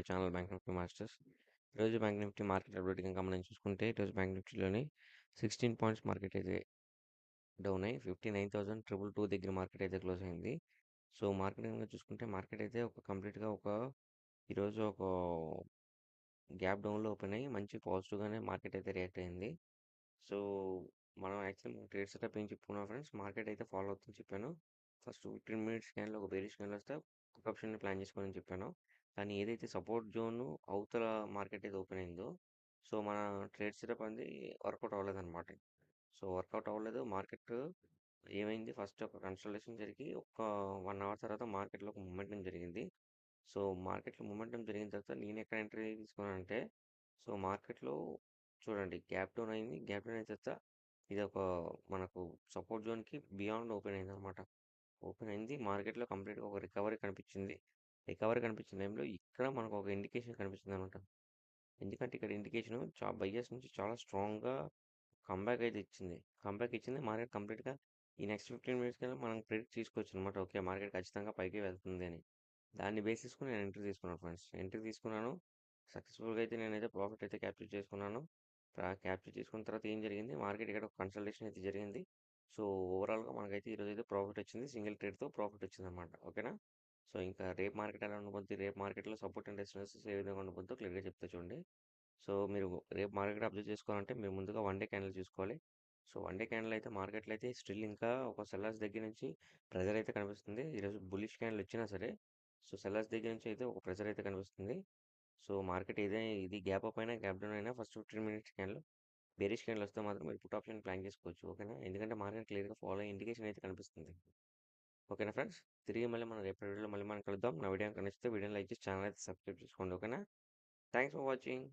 My channel bank nifty masters. ఈరోజు bank Nifty market update కనుక మనం చూసుకుంటే ఈరోజు బ్యాంక్ నిఫ్టీలోని 16 పాయింట్స్ మార్కెట్ అయితే డౌన్ అయ్యి 59,222 దగ్గర మార్కెట్ అయితే క్లోజ్ అయింది. సో, మార్కెట్ కనుక చూసుకుంటే మార్కెట్ అయితే ఒక కంప్లీట్‌గా ఒక ఈరోజు ఒక గ్యాప్ డౌన్‌లో ఓపెన్ అయ్యి మంచి పాజిటివ్‌గానే మార్కెట్ అయితే రియాక్ట్ అయింది. సో, మనం యాక్చువల్లీ ట్రేడ్ సెటప్ ఏం చెప్పుకున్నాం ఫ్రెండ్స్ మార్కెట్ అయితే ఫాలో అవుతుందని చెప్పాను. ఫస్ట్ 15 మినిట్స్ స్కాన్‌లో ఒక బేరీ స్కాన్లో వస్తే ఒక ఆప్షన్‌ని ప్లాన్ చేసుకోమని చెప్పాను. కానీ ఏదైతే సపోర్ట్ జోన్ అవతల మార్కెట్ అయితే ఓపెన్ అయిందో సో, మన ట్రేడ్ సెటప్ అనేది వర్కౌట్ అవ్వలేదనమాట సో, వర్కౌట్ అవ్వలేదు. మార్కెట్ ఏమైంది ఫస్ట్ ఒక కన్సల్టేషన్ జరిగి ఒక 1 అవర్ తర్వాత మార్కెట్‌లో ఒక మొమెంటమ్ జరిగింది. సో, మార్కెట్‌లో మొమెంటమ్ జరిగిన తర్వాత నేను ఎక్కడ ఎంట్రీ తీసుకున్నానంటే సో, మార్కెట్‌లో చూడండి గ్యాప్ డౌన్ అయింది. గ్యాప్ డౌన్ అయిన తర్వాత ఇదొక మనకు సపోర్ట్ జోన్‌కి బియాండ్ ఓపెన్ అయిందన్నమాట. ఓపెన్ అయింది. మార్కెట్‌లో కంప్లీట్‌గా ఒక రికవరీ కనిపించింది. రికవరీ కనిపించిన టైంలో ఇక్కడ మనకు ఒక ఇండికేషన్ కనిపించిందన్నమాట. ఎందుకంటే ఇక్కడ ఇండికేషన్ చా బయ్యర్స్ నుంచి చాలా స్ట్రాంగ్‌గా కమ్‌బ్యాక్ అయితే ఇచ్చింది. కంబ్యాక్ ఇచ్చింది. మార్కెట్ కంప్లీట్‌గా ఈ నెక్స్ట్ ఫిఫ్టీన్ మినిట్స్కి మనం ప్రిడిక్ట్ అనమాట ఓకే. మార్కెట్ ఖచ్చితంగా పైకి వెళ్తుంది అని. దాన్ని బేస్ చేసుకొని నేను ఎంట్రీ తీసుకున్నాను ఫ్రెండ్స్. ఎంట్రీ తీసుకున్నాను. సక్సెస్‌ఫుల్‌గా అయితే నేనైతే ప్రాఫిట్ అయితే క్యాప్చర్ చేసుకున్నాను. క్యాప్చర్ చేసుకున్న తర్వాత ఏం జరిగింది మార్కెట్ ఇక్కడ ఒక కన్సల్టేషన్ అయితే జరిగింది. సో, ఓవరాల్‌గా మనకైతే ఈరోజు అయితే ప్రాఫిట్ వచ్చింది. సింగిల్ ట్రేడ్‌తో ప్రాఫిట్ వచ్చింది అనమాట ఓకేనా? సో, ఇంకా రేపు మార్కెట్ ఎలా ఉండబోద్ది? రేపు మార్కెట్‌లో సపోర్ట్ అండ్ రెసిస్టెన్స్ ఏ విధంగా ఉండబోద్దో క్లియర్‌గా చెప్తా చూడండి. సో, మీరు రేపు మార్కెట్ అబ్జర్వ్ చేసుకోవాలంటే మీరు ముందుగా వన్ డే క్యాండిల్ చూసుకోవాలి. సో, వన్ డే క్యాండిల్ అయితే మార్కెట్‌లో అయితే స్టిల్ ఇంకా ఒక సెల్లర్స్ దగ్గర నుంచి ప్రెజర్ అయితే కనిపిస్తుంది. ఈరోజు బులిష్ క్యాండిల్ వచ్చినా సరే సో, సెల్లర్స్ దగ్గర నుంచి అయితే ఒక ప్రెజర్ అయితే కనిపిస్తుంది. సో, మార్కెట్ ఏదైనా ఇది గ్యాప్ అప్ అయినా, గ్యాప్ డౌన్ అయినా first 15 minutes candle bearish candle వస్తే మాత్రం మీరు పుట్ ఆప్షన్ ప్లాన్ చేసుకోవచ్చు. ఓకేనా? ఎందుకంటే మార్కెట్ క్లియర్‌గా ఫాలో ఇండికేషన్ అయితే కనిపిస్తుంది. ఓకేనా ఫ్రెండ్స్? తిరిగి మళ్ళీ మనం రేపటి వీడియోలో మళ్ళీ మనం కలుద్దాం. నా వీడియో కనిపిస్తే వీడియోని లైక్ చేసి ఛానల్ అయితే సబ్స్క్రైబ్ చేసుకోండి. ఓకేనా? Thanks for watching.